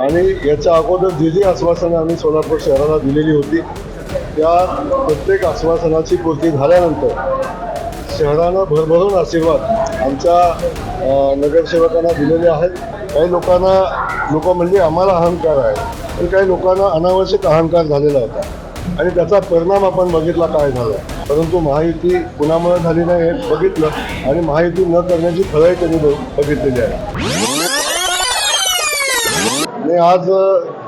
आणि याच्या अगोदर जी जी आश्वासनं आम्ही सोलापूर शहराला दिलेली होती त्या प्रत्येक आश्वासनाची पूर्ती झाल्यानंतर शहरानं भरभरून आशीर्वाद आमच्या नगरसेवकांना दिलेले आहेत. काही लोकांना लोक म्हणजे आम्हाला अहंकार आहे पण काही लोकांना अनावश्यक अहंकार झालेला होता. आणि त्याचा परिणाम आपण बघितला काय झाला. परंतु महायुती कुणामुळे झाली नाही हे बघितलं आणि महायुती न करण्याची फळही त्यांनी बघ- बघितलेली आहे आणि आज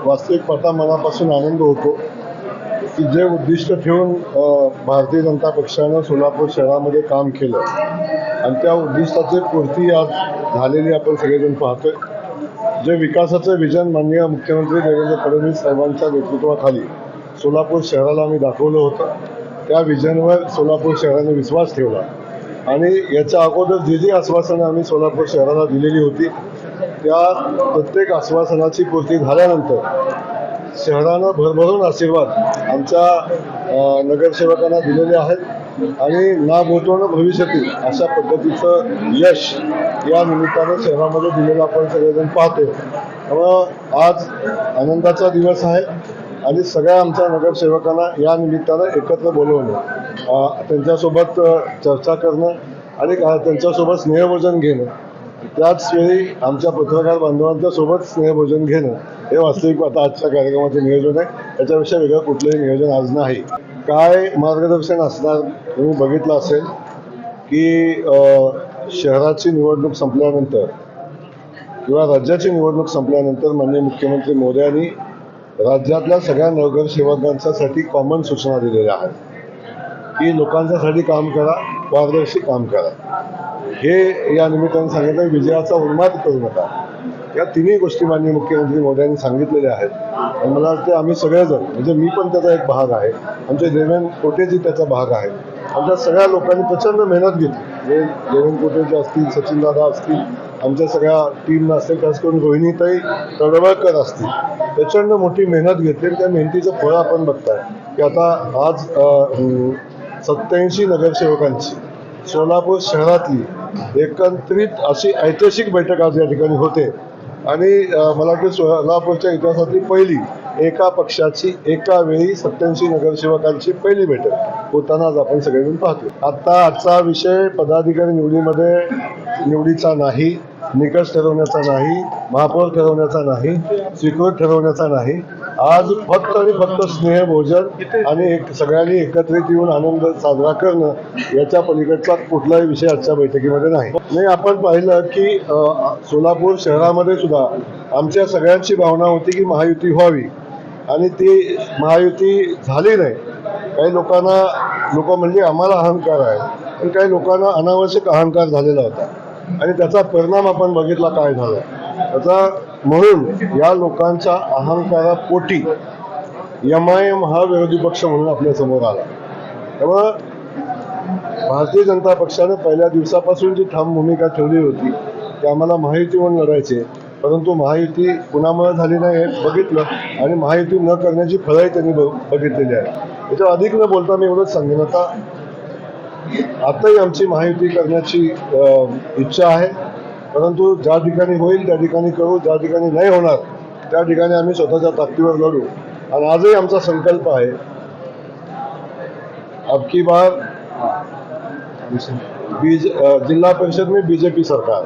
वास्तविक पाहता मनापासून आनंद होतो की जे उद्दिष्ट ठेवून भारतीय जनता पक्षानं सोलापूर शहरामध्ये काम केलं आणि त्या उद्दिष्टाची पूर्ती आज झालेली आपण सगळेजण पाहतोय. जे विकासाचं विजन माननीय मुख्यमंत्री देवेंद्र फडणवीस साहेबांच्या नेतृत्वाखाली सोलापूर शहराला आम्ही दाखवलं होतं त्या विजनवर सोलापूर शहराने विश्वास ठेवला. आणि याच्या अगोदर जी जी आश्वासनं आम्ही सोलापूर शहराला दिलेली होती त्या प्रत्येक आश्वासनाची पूर्ती झाल्यानंतर शहरानं भरभरून आशीर्वाद आमच्या नगरसेवकांना दिलेले आहेत आणि ना भूतो भविष्यातील अशा पद्धतीचं यश या निमित्तानं शहरामध्ये दिलेलं आपण सगळेजण पाहतो त्यामुळं आज आनंदाचा दिवस आहे आणि सगळ्या आमच्या नगरसेवकांना या निमित्तानं एकत्र बोलवणं त्यांच्यासोबत चर्चा करणं आणि का- त्यांच्यासोबत स्नेहभोजन घेणं. त्याचवेळी आमच्या पत्रकार बांधवांच्या सोबत स्नेहभोजन घेणं हे वास्तविक आता आजच्या कार्यक्रमाचं नियोजन आहे. त्याच्यापेक्षा वेगळं कुठलंही नियोजन आज नाही. काय मार्गदर्शन असणार तुम्ही बघितलं असेल की शहराची निवडणूक संपल्यानंतर किंवा राज्याची निवडणूक संपल्यानंतर माननीय मुख्यमंत्री मोदयांनी राज्यातल्या सगळ्या नगरसेवकांच्यासाठी कॉमन सूचना दिलेल्या आहेत. की लोकांच्यासाठी काम करा पारदर्शी काम करा. हे या निमित्ताने सांगितलं विजयाचा उन्माद करू नका. या तिन्ही गोष्टी माननीय मुख्यमंत्री मोदयांनी सांगितलेल्या आहेत. आणि मला वाटतं आम्ही सगळेजण म्हणजे मी पण त्याचा एक भाग आहे. आमचे देवेन कोटेजी त्याचा भाग आहे. आमच्या सगळ्या लोकांनी प्रचंड मेहनत घेतली. म्हणजे देवेन कोटेजी असतील सचिनदादा असतील आमच्या सगळ्या टीमला असतील खास करून रोहिणीताई तडवळकर असतील प्रचंड मोठी मेहनत घेतली त्या मेहनतीचं फळ आपण बघताय. की आता आज सत्याऐंशी नगरसेवकांची. सोलापूर शहरातली एकत्रित अशी ऐतिहासिक बैठक आज या ठिकाणी होते. आणि मला वाटतं सोलापूरच्या इतिहासातली पहिली एका पक्षाची एका वेळी सत्याऐंशी नगरसेवकांची पहिली बैठक होताना आज आपण सगळेजण पाहतो आत्ता आजचा विषय पदाधिकारी निवडीमध्ये निवडीचा नाही. निकष ठरवण्याचा नाही महापौर ठरवण्याचा नाही स्वीकृत ठरवण्याचा नाही. आज फक्त आणि फक्त स्नेहभोजन आणि एक सगळ्यांनी एकत्रित येऊन आनंद साजरा करणं याच्या पलीकडचा कुठलाही विषय आजच्या बैठकीमध्ये नाही. नाही आपण पाहिलं की सोलापूर शहरामध्ये सुद्धा आमच्या सगळ्यांची भावना होती की महायुती व्हावी. आणि ती महायुती झाली नाही. काही लोकांना लोक म्हणजे आम्हाला अहंकार आहे. पण काही लोकांना अनावश्यक अहंकार झालेला होता. आणि त्याचा परिणाम आपण बघितला काय झाला. त्याचा म्हणून या लोकांच्या अहंकारापोटी एम आय एम हा विरोधी पक्ष म्हणून आपल्यासमोर आला. त्यामुळं भारतीय जनता पक्षाने पहिल्या दिवसापासून जी ठाम भूमिका ठेवली होती ते आम्हाला महायुतीवर लढायचे. परंतु महायुती कुणामुळे झाली नाही हे बघितलं आणि महायुती न करण्याची फळही त्यांनी बघितलेली आहे त्याच्यावर अधिक न बोलता मी एवढंच सांगेन. आता आताही आमची महायुती करण्याची इच्छा आहे. परंतु ज्या ठिकाणी होईल त्या ठिकाणी करू. ज्या ठिकाणी नाही होणार त्या ठिकाणी आम्ही स्वतःच्या ताकदीवर लढू. आणि आजही आमचा संकल्प आहे. अब की बार बीज जिल्हा परिषद मी बीजेपी सरकार.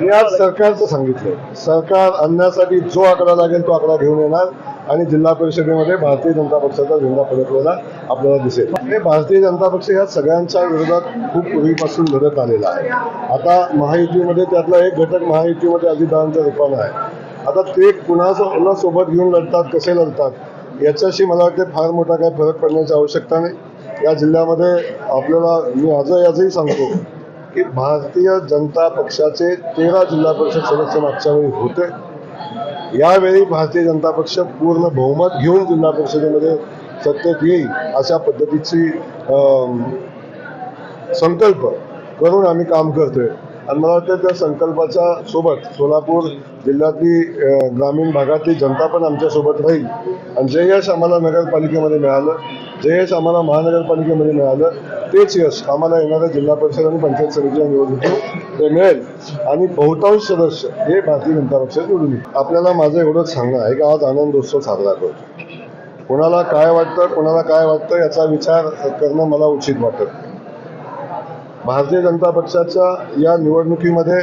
मी आज सरकारचं सांगितलं सरकार आणण्यासाठी जो आकडा लागेल तो आकडा घेऊन येणार. आणि जिल्हा परिषदेमध्ये भारतीय जनता पक्षाचा झेंडा फडकलेला आपल्याला दिसेल. हे भारतीय जनता पक्ष ह्या सगळ्यांच्या विरोधात खूप पूर्वीपासून लढत आलेला आहे. आता महायुतीमध्ये त्यातला एक घटक महायुतीमध्ये अजितदादांच्या रूपानं आहे. आता ते कुणाचं सोबत घेऊन लढतात कसे लढतात याच्याशी मला वाटते फार मोठा काही फरक पडण्याची आवश्यकता नाही. या जिल्ह्यामध्ये आपल्याला मी आजही आजही सांगतो की भारतीय जनता पक्षाचे तेरा जिल्हा परिषद सदस्य मागच्या वेळी होते. यावेळी भारतीय जनता पक्ष पूर्ण बहुमत घेऊन जिल्हा परिषदेमध्ये सत्तेत येईल अशा पद्धतीची संकल्प करून आम्ही काम करतोय. आणि मला वाटतं त्या संकल्पाच्या सोबत सोलापूर जिल्ह्यातली ग्रामीण भागातली जनता पण आमच्यासोबत राहील. आणि जे यश आम्हाला नगरपालिकेमध्ये मिळालं जे यश आम्हाला महानगरपालिकेमध्ये मिळालं. तेच यश आम्हाला येणाऱ्या जिल्हा परिषद आणि पंचायत समितीच्या निवडणुकीत ते मिळेल. आणि बहुतांश सदस्य हे भारतीय जनता पक्षात निवडून आपल्याला माझं एवढंच सांगणं आहे की आज आनंदोत्सव साजरा करतो. कोणाला काय वाटतं कोणाला काय वाटतं याचा विचार करणं मला उचित वाटत भारतीय जनता पक्षाच्या या निवडणुकीमध्ये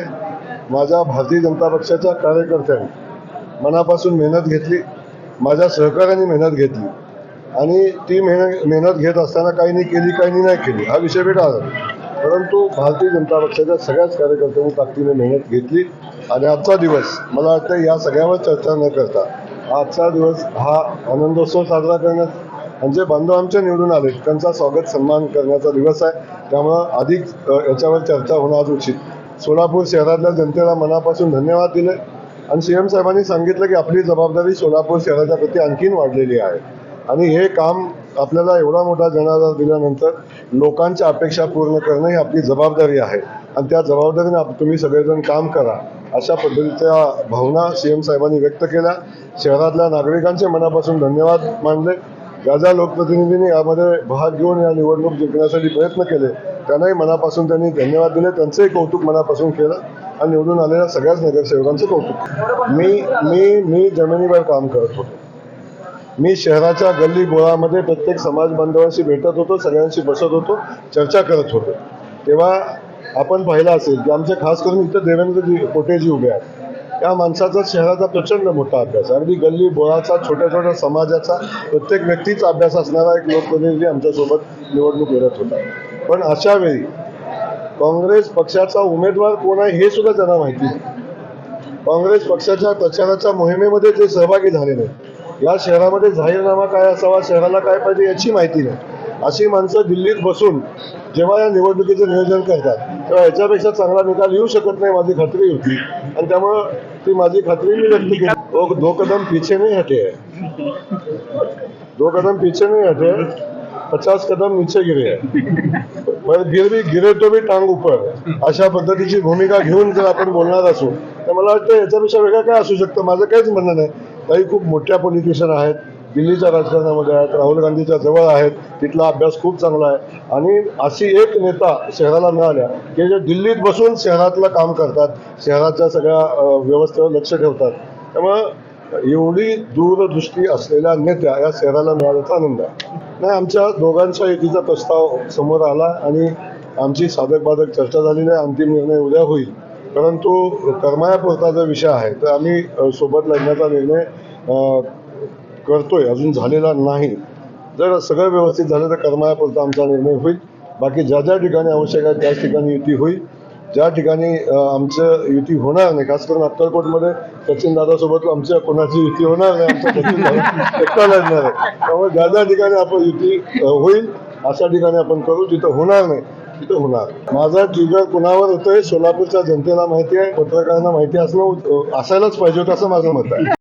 माझ्या भारतीय जनता पक्षाच्या कार्यकर्त्यांनी मनापासून मेहनत घेतली माझ्या सहकाऱ्यांनी मेहनत घेतली. आणि ती मेहनत मेहनत घेत असताना काहींनी केली काहींनी नाही केली. हा विषय वेगळा परंतु भारतीय जनता पक्षाच्या सगळ्याच कार्यकर्त्यांनी ताकदीने मेहनत घेतली आणि आजचा दिवस मला वाटतं या सगळ्यावर चर्चा न करता आजचा दिवस हा आनंदोत्सव साजरा करण्यात आणि जे बांधव आमच्या निवडून आले त्यांचा स्वागत सन्मान करण्याचा दिवस आहे. त्यामुळं अधिक याच्यावर चर्चा होणं आज उचित. सोलापूर शहरातल्या जनतेला मनापासून धन्यवाद दिले. आणि सी एम साहेबांनी सांगितलं की आपली जबाबदारी सोलापूर शहराच्या प्रती आणखीन वाढलेली आहे. आणि हे काम आपल्याला एवढा मोठा जनाधार दिल्यानंतर लोकांच्या अपेक्षा पूर्ण करणं ही आपली जबाबदारी आहे. आणि त्या जबाबदारीने आप- तुम्ही सगळेजण काम करा अशा पद्धतीच्या भावना सी एम साहेबांनी व्यक्त केल्या. शहरातल्या नागरिकांचे मनापासून धन्यवाद मानले. ज्या ज्या लोकप्रतिनिधींनी यामध्ये भाग घेऊन या निवडणूक जिंकण्यासाठी प्रयत्न केले. त्यांनाही मनापासून त्यांनी धन्यवाद दिले. त्यांचंही कौतुक मनापासून केलं. आणि निवडून आलेल्या सगळ्याच नगरसेवकांचं कौतुक. मी मी मी जमिनीवर काम करत होतो. मी शहराच्या गल्ली बोळामध्ये प्रत्येक समाज बांधवांशी भेटत होतो सगळ्यांशी बसत होतो चर्चा करत होतो. तेव्हा आपण पाहिलं असेल की आमचे खास करून इथं देवेंद्रजी कोटेजी उभे आहेत. त्या माणसाचा शहराचा प्रचंड मोठा अभ्यास आहे. अगदी गल्ली बोळाचा छोट्या छोट्या समाजाचा प्रत्येक व्यक्तीचा अभ्यास असणारा एक लोकप्रतिनिधी आमच्यासोबत निवडणूक लढत होता. पण अशा वेळी काँग्रेस पक्षाचा उमेदवार कोण आहे हे सुद्धा त्यांना माहिती आहे काँग्रेस पक्षाच्या प्रचाराच्या मोहिमेमध्ये ते सहभागी झाले नाही या शहरामध्ये जाहीरनामा काय असावा शहराला काय पाहिजे याची माहिती नाही. अशी माणसं दिल्लीत बसून जेव्हा या निवडणुकीचं नियोजन करतात तेव्हा याच्यापेक्षा चांगला निकाल येऊ शकत नाही माझी खात्री होती. आणि त्यामुळं ती माझी खात्री मी व्यक्त केली. दो, दो कदम पीछे नहीं हटे. है दो कदम पीछे नहीं हटे. पचास कदम नीचे गिरे. है गिर भी गिरे तो भी टांग ऊपर अशा पद्धतीची भूमिका घेऊन जर आपण बोलणार असू तर मला वाटतं याच्यापेक्षा वेगळं काय असू शकतं? माझं काहीच म्हणणं नाही. काही खूप मोठ्या पॉलिटिशियन आहेत. दिल्लीच्या राजकारणामध्ये आहेत राहुल गांधीच्या जवळ आहेत. तिथला अभ्यास खूप चांगला आहे. आणि अशी एक नेता शहराला मिळाल्या की जे दिल्लीत बसून शहरातलं काम करतात शहराच्या सगळ्या व्यवस्थेवर लक्ष ठेवतात. त्यामुळं एवढी दूरदृष्टी असलेल्या नेत्या या शहराला मिळाल्याचा आनंद आहे. नाही आमच्या दोघांच्या एकीचा प्रस्ताव समोर आला आणि आमची साधक बाधक चर्चा झालेली आहे. अंतिम निर्णय उद्या होईल. परंतु तो जो विषय आहे तर आम्ही सोबत लढण्याचा निर्णय करतोय अजून झालेला नाही. जर सगळं व्यवस्थित झालं तर करमायापुरता आमचा निर्णय होईल. बाकी ज्या ज्या ठिकाणी आवश्यक आहे त्याच ठिकाणी युती होईल. ज्या ठिकाणी आमचं युती होणार नाही खास करून अक्कलकोटमध्ये सचिन दादासोबत आमच्या कोणाची युती होणार नाही आमचं सचिन एकटा लढणार आहे. त्यामुळे ज्या ज्या ठिकाणी आपण युती होईल अशा ठिकाणी आपण करू जिथं होणार नाही. होणार. माझा ट्रिगर कुणावर होतोय सोलापूरच्या जनतेला माहिती आहे पत्रकारांना माहिती असणं असायलाच पाहिजे होतं असं माझं मत आहे.